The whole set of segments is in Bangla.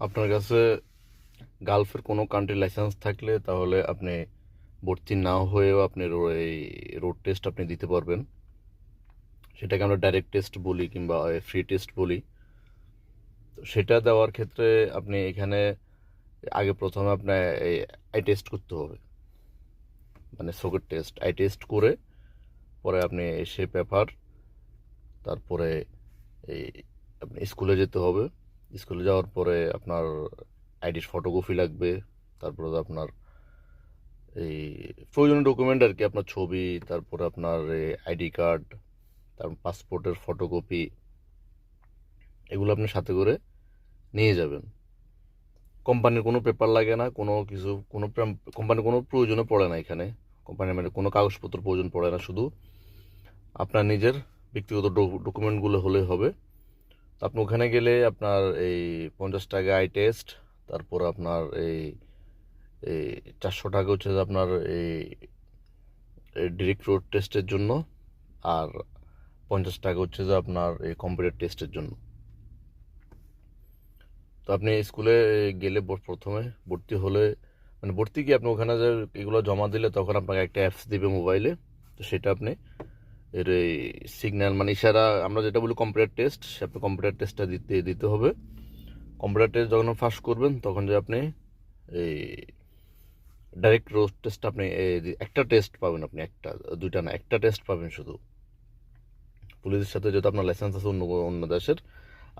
আপনার কাছে গালফের কোনো কান্ট্রি লাইসেন্স থাকলে তাহলে আপনি ভর্তি না হয়েও আপনি এই রোড টেস্ট আপনি দিতে পারবেন। সেটাকে আমরা ডাইরেক্ট টেস্ট বলি কিংবা ফ্রি টেস্ট বলি। তো সেটা দেওয়ার ক্ষেত্রে আপনি এখানে আগে প্রথমে আপনার এই আই টেস্ট করতে হবে। মানে সকেট টেস্ট আই টেস্ট করে পরে আপনি সে পেপার তারপরে এই আপনি স্কুলে যেতে হবে। স্কুলে যাওয়ার পরে আপনার আইডির ফটোকপি লাগবে, তারপরে আপনার এই প্রয়োজনীয় ডকুমেন্ট আর কি, আপনার ছবি, তারপরে আপনার আইডি কার্ড তারপর পাসপোর্টের ফটোকপি এগুলো আপনি সাথে করে নিয়ে যাবেন। কোম্পানির কোনো পেপার লাগে না, কোনো কিছু, কোনো কোম্পানির কোনো প্রয়োজনে পড়ে না এখানে। কোম্পানির মানে কোনো কাগজপত্র প্রয়োজন পড়ে না, শুধু আপনার নিজের ব্যক্তিগত ডকুমেন্টগুলো হলে হবে। আপনি ওখানে গেলে আপনার এই পঞ্চাশ টাকা আই টেস্ট তারপর আপনার এই এই চারশো টাকা হচ্ছে আপনার এই ডিরেক্ট রোড টেস্টের জন্য, আর পঞ্চাশ টাকা হচ্ছে যে আপনার এই কম্পিউটার টেস্টের জন্য। তো আপনি স্কুলে গেলে প্রথমে ভর্তি হলে মানে ভর্তি কি আপনি ওখানে যে এগুলো জমা দিলে তখন আপনাকে একটা অ্যাপস দিবে মোবাইলে তো সেটা আপনি এর সিগন্যাল মানে ইশারা, আমরা যেটা বলি কম্পিউটার টেস্ট সে আপনি কম্পিউটার টেস্টটা দিতে দিতে হবে। কম্পিউটার টেস্ট যখন ফার্স্ট করবেন, তখন যে আপনি এই ডাইরেক্ট রোড টেস্ট আপনি একটা টেস্ট পাবেন আপনি, একটা, দুইটা না, একটা টেস্ট পাবেন শুধু। পুলিশের সাথে যেহেতু আপনার লাইসেন্স আছে অন্য অন্য দেশের,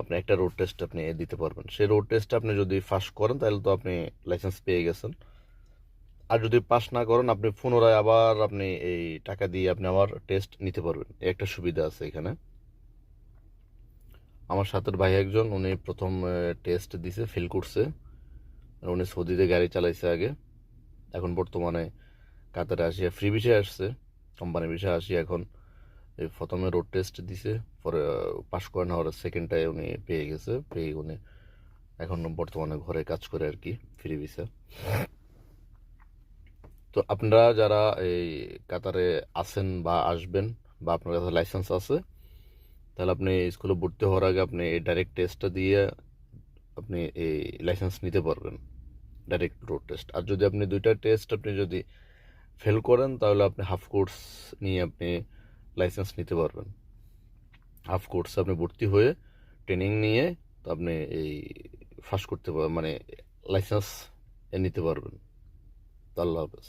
আপনি একটা রোড টেস্ট আপনি দিতে পারবেন। সেই রোড টেস্ট আপনি যদি ফার্স্ট করেন, তাহলে তো আপনি লাইসেন্স পেয়ে গেছেন। আর যদি পাস না করেন, আপনি পুনরায় আবার আপনি এই টাকা দিয়ে আপনি আবার টেস্ট নিতে পারবেন। একটা সুবিধা আছে এখানে। আমার সাথের ভাই একজন, উনি প্রথম টেস্ট দিছে ফেল করছে। উনি সৌদিতে গাড়ি চালাইছে আগে। এখন বর্তমানে কাতারে আসিয়া ফ্রি বিষয়ে আসছে। কোম্পানি বিষয়ে আসি এখন এই প্রথমে রোড টেস্ট দিছে। পরে পাশ করে না হওয়ার সেকেন্ডটায় উনি পেয়ে গেছে। পেয়ে উনি এখন বর্তমানে ঘরে কাজ করে আর কি ফ্রি ভিসা তো আপনারা যারা এই কাতারে আছেন বা আসবেন বা আপনার কাছে লাইসেন্স আছে, তাহলে আপনি স্কুলে ভর্তি হওয়ার আগে আপনি এই ডাইরেক্ট টেস্টটা দিয়ে আপনি এই লাইসেন্স নিতে পারবেন ডাইরেক্ট রোড টেস্ট আর যদি আপনি দুইটা টেস্ট আপনি যদি ফেল করেন, তাহলে আপনি হাফ কোর্স নিয়ে আপনি লাইসেন্স নিতে পারবেন। হাফ কোর্সে আপনি ভর্তি হয়ে ট্রেনিং নিয়ে তো আপনি এই ফার্স্ট করতে পারবেন মানে লাইসেন্স নিতে পারবেন। আল্লাহ হাফেজ।